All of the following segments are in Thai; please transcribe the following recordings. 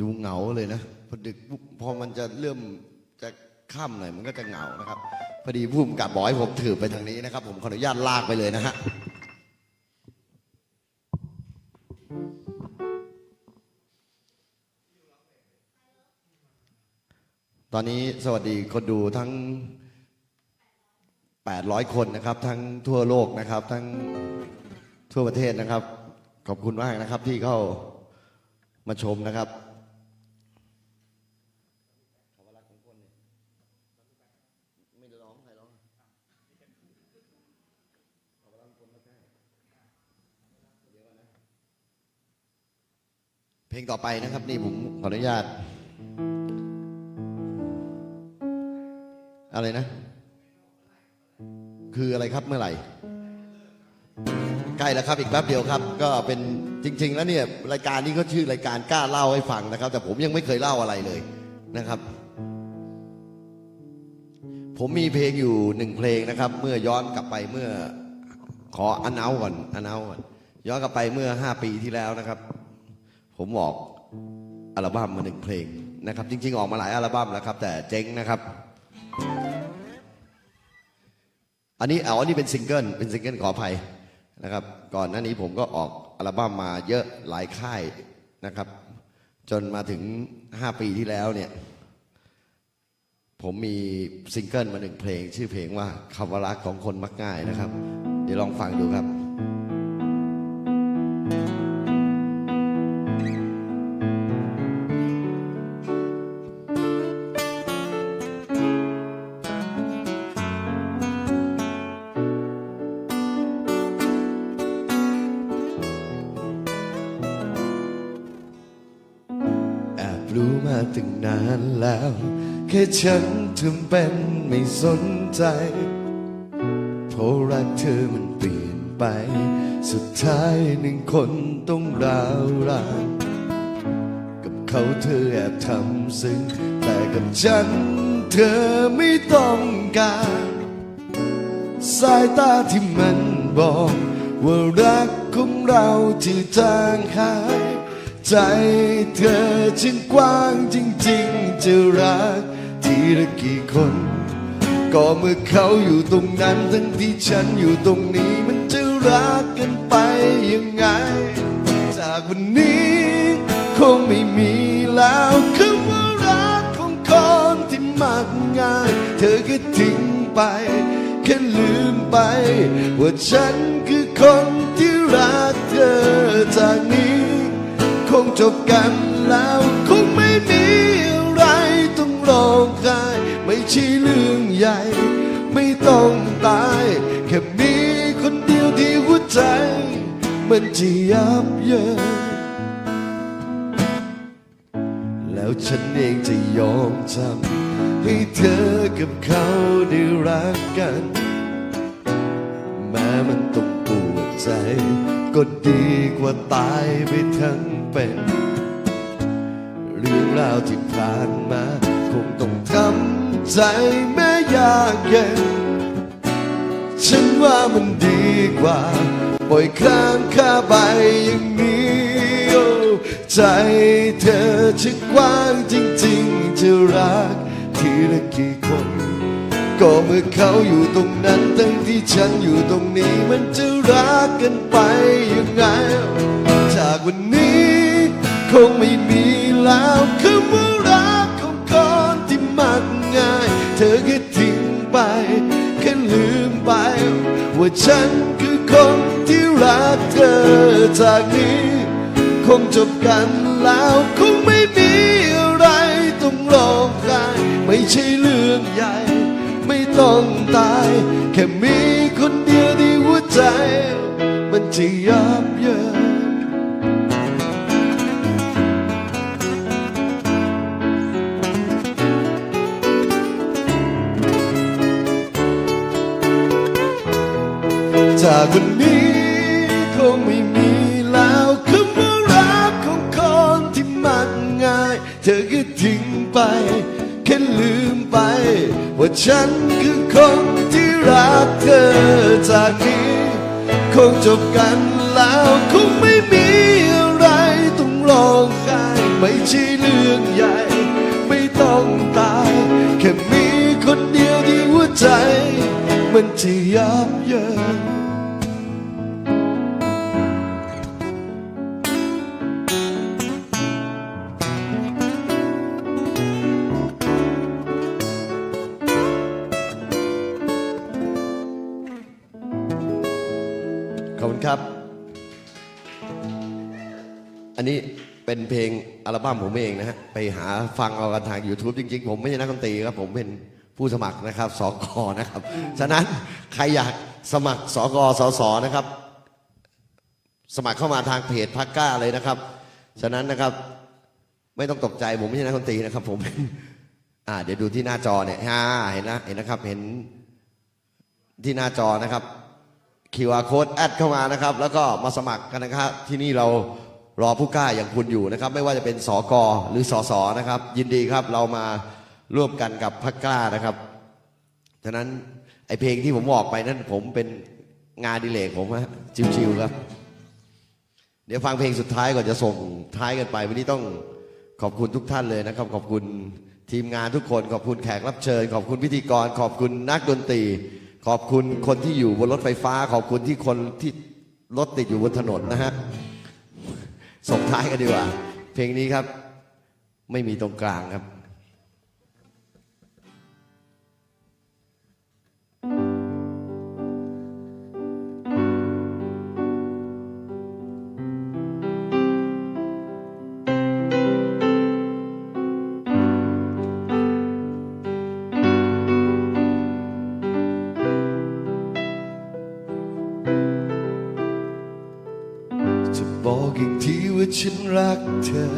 ดูเหงาเลยนะพอดึกพอมันจะเริ่มจะค่ำหน่อยมันก็จะเหงานะครับ พอดีผู้กำกับบอกให้ผมถือไปทางนี้นะครับ ผมขออนุญาตลากไปเลยนะฮะตอนนี้สวัสดีคนดูทั้ง 800 คนนะครับ ทั้งทั่วโลกนะครับ ทั้งทั่วประเทศนะครับ ขอบคุณมากนะครับที่เข้ามาชมนะครับ เพลงต่อไปนะครับ นี่ผมขออนุญาต อะไรนะ คืออะไรครับเมื่อไหร่ใกล้แล้วครับอีกแป๊บเดียวครับ ก็เป็นจริง ๆ แล้วเนี่ยรายการนี้ก็ชื่อรายการกล้าเล่าให้ฟังนะครับ แต่ผมยังไม่เคยเล่าอะไรเลยนะครับ ผมมีเพลงอยู่หนึ่งเพลงนะครับ เมื่อย้อนกลับไปเมื่อขออนเอาก่อนอนเอาก่อนย้อนกลับไปเมื่อ5ปีที่แล้วนะครับ ผมออกอัลบั้มมาหนึ่งเพลงนะครับ จริง ๆ ออกมาหลายอัลบั้มแล้วครับ แต่เจ๊งนะครับ อันนี้เอาอันนี้เป็นซิงเกิลเป็นซิงเกิลขออภัยนะครับ ก่อนหน้านี้ผมก็ออกอัลบั้มมาเยอะหลายค่ายนะครับ จนมาถึง 5 ปีที่แล้วเนี่ย ผมมีซิงเกิลมาหนึ่งเพลง ชื่อเพลงว่าคำว่ารักของคนมักง่ายนะครับ เดี๋ยวลองฟังดูครับ รู้มาตั้งนานแล้ว แค่ฉันทำเป็นไม่สนใจเพราะรักเธอมันเปลี่ยนไป สุดท้ายหนึ่งคนต้องร้าวรานกับเขาเธอแอบทำซึ้งแต่กับฉันเธอไม่ต้องการ สายตาที่มันบอก ว่ารักของเราที่จางหาย ใจเธอจึงกว้างจริงๆจะรักทีละกี่คน ก็เมื่อเขาอยู่ตรงนั้นทั้งที่ฉันอยู่ตรงนี้มันจะรักกันไปยังไง จากวันนี้คงไม่มีแล้วคำว่ารักของคนที่มักง่าย เธอก็ทิ้งไปแค่ลืมไป ว่าฉันคือคนที่รักเธอจากนี้ คงจบกันแล้วคงไม่มีอะไรต้องร้องไห้ไม่ใช่เรื่องใหญ่ ไม่ต้องตายแค่มีคนเดียวที่หัวใจ มันจะยับเยินแล้วฉันเองจะยอมทำให้เธอกับเขาได้รักกัน แม้มันต้องปวดใจ ก็ดีกว่าตายไปทั้งเป็น เรื่องราวที่ผ่านมา คงต้องทำใจแม้ยากเย็น ฉันว่ามันดีกว่า ปล่อยค้างคาไปอย่างนี้โอ้ใจเธอจะกว้างจริง ๆ จะรักทีละกี่คน ก็เมื่อเขาอยู่ตรงนั้นทั้งที่ฉันอยู่ตรงนี้มันจะรักกันไปยังไง จากวันนี้คงไม่มีแล้วคำว่ารักของคนที่มักง่าย เธอแค่ทิ้งไปแค่ลืมไป ว่าฉันคือคนที่รักเธอจากนี้ คงจบกันแล้วคงไม่มี จะยับเยินจากวันนี้คงไม่มีแล้วคำว่ารักของคนที่มักง่าย เธอก็ทิ้งไป แค่ลืมไป ว่าฉันคือคนที่รักเธอจากนี้ คงจบกันแล้วคงไม่มีอะไรต้องร้องไห้ไม่ใช่เรื่องใหญ่ ไม่ต้องตาย แค่มีคนเดียวที่หัวใจ มันจะยับเยินันนี้เป็นเพลงอัลบั้มผมเองนะฮะไปหาฟังเอากันทาง YouTube จริง ๆ ผมไม่ใช่นักดนตรีครับ ผมเป็นผู้สมัครนะครับสกนะครับ ฉะนั้นใครอยากสมัครสกสสนะครับ สมัครเข้ามาทางเพจพักก้าเลยนะครับ ฉะนั้นนะครับไม่ต้องตกใจผมไม่ใช่นักดนตรีนะครับ ผมเป็นอ่าเดี๋ยวดูที่หน้าจอเนี่ยฮ่าเห็นนะเห็นนะครับเห็นที่หน้าจอนะครับ QR code แอดเข้ามานะครับ แล้วก็มาสมัครกันนะครับ ที่นี่เรา รอผู้กล้าอย่างคุณอยู่นะครับ ไม่ว่าจะเป็นสอกอหรือสอสอนะครับ ยินดีครับเรามาร่วมกันกับพักกล้านะครับฉะนั้นไอเพลงที่ผมบอกไปนั่นผมเป็นงานดิเลกผมฮะชิวๆครับ เดี๋ยวฟังเพลงสุดท้ายก่อนจะส่งท้ายกันไป วันนี้ต้องขอบคุณทุกท่านเลยนะครับ ขอบคุณทีมงานทุกคนขอบคุณแขกรับเชิญ ขอบคุณพิธีกร ขอบคุณนักดนตรี ขอบคุณคนที่อยู่บนรถไฟฟ้า ขอบคุณที่คนที่รถติดอยู่บนถนนนะฮะ ส่งท้ายกันดีกว่า เพลงนี้ครับ ไม่มีตรงกลางครับ ฉันรักเธอ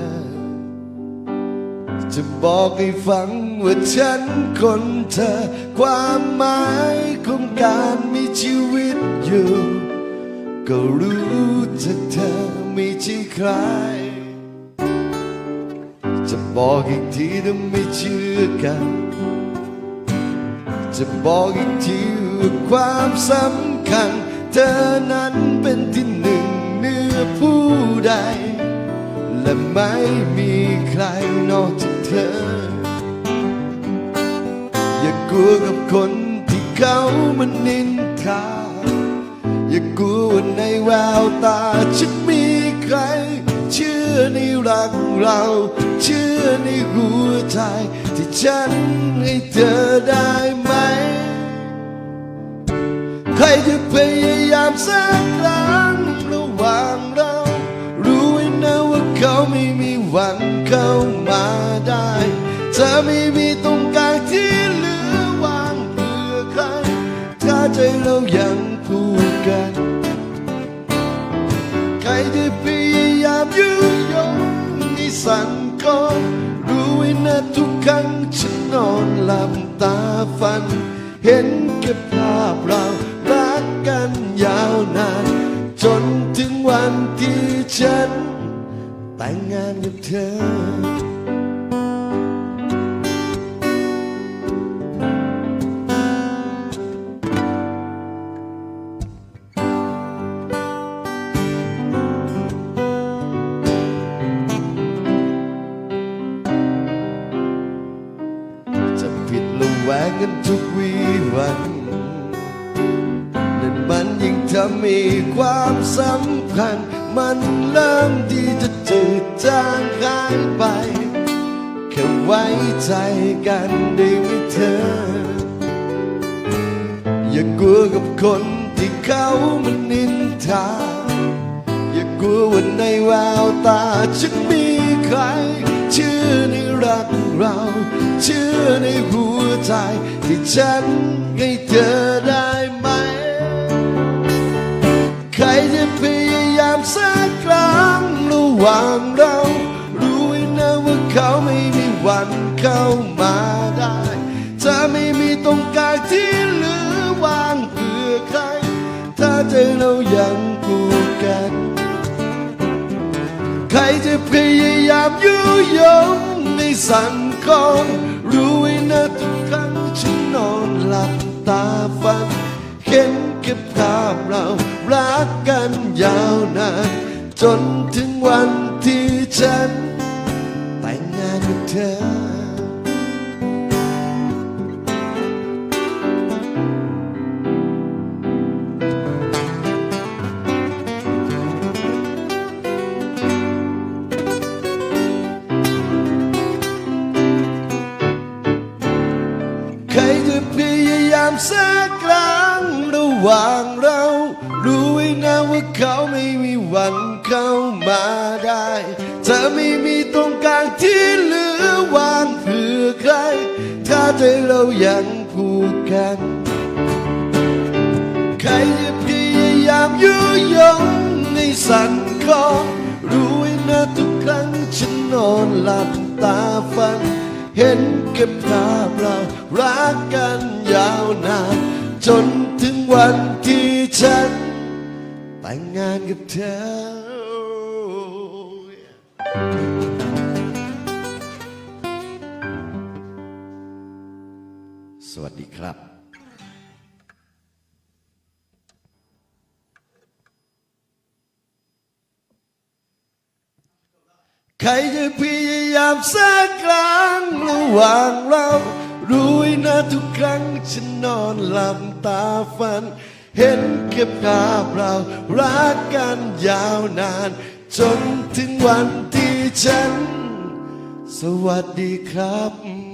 จะบอกให้ฟังว่าฉันคนเธอ ความหมายของการมีชีวิตอยู่ ก็รู้จากเธอไม่ใช่ใคร จะบอกอีกทีถ้าไม่เชื่อกัน จะบอกอีกทีว่าความสำคัญ เธอนั้นเป็นที่หนึ่งเหนือผู้ใด และไม่มีใครนอกจากเธอ อย่ากลัวกับคนที่เขามันนินทา อย่ากลัวว่าในแววตาฉันมีใคร เชื่อในรักเรา เชื่อในหัวใจ ที่ฉันให้เธอได้ไหม ใครจะพยายามสักครั้ง ไม่มีวันเข้ามาได้ เธอไม่มีตรงกลางที่เหลือวางเพื่อใคร ถ้าใจเรายังพูดกัน ใครจะพยายามยุยงให้สั่นคลอนรู้ไว้นะทุกครั้งฉันนอนหลับตาฝัน เห็นแค่ภาพเรารักกันยาวนาน จนถึงวันที่ฉัน แต่งงานกับเธอ จะผิดระแวงกันทุกวีวันนั่นมันยิ่งทำให้ความสำคัญมันเริ่มที่จะ จางหายไปแค่ไว้ใจกันได้ไหมเธอ อย่ากลัวกับคนที่เขามันนินทา อย่ากลัวว่าในแววตาฉันมีใคร เชื่อในรักเรา เชื่อในหัวใจที่ฉันให้เธอได้ หว่างเรา รู้ไว้นะว่าเขาไม่มีวันเข้ามาได้จะไม่มีตรงกลางที่เหลือว่างเพื่อใคร ถ้าใจเรายังผูกกัน ใครจะพยายามยุยงในสังคมรู้ไว้นะทุกครั้งฉันนอนหลับตาฝันเห็นแค่ภาพเรารักกันยาวนาน จนถึงวันที่ฉันแต่งงานกับเธอ ใครจะพยายามสักครั้งระหว่างเรา รู้ไว้นะว่าเขาไม่มี เข้ามาได้จะไม่มีตรงกลางที่เหลือว่างเพื่อใคร ถ้าใจเรายังผูกกัน ใครจะพยายามยุยงให้สั่นคอรู้ไว้นะทุกครั้งฉันนอนหลับตาฝัน เห็นเก็บภาพเรารักกันยาวนานจนถึงวันที่ฉันแต่งงานกับเธอ สวัสดีครับ ใครจะพยายามสักครั้งระหว่างเรา รู้นะทุกครั้งฉันนอนหลับตาฝัน เห็นแค่ภาพเรารักกันยาวนาน จนถึงวันที่ฉัน สวัสดีครับ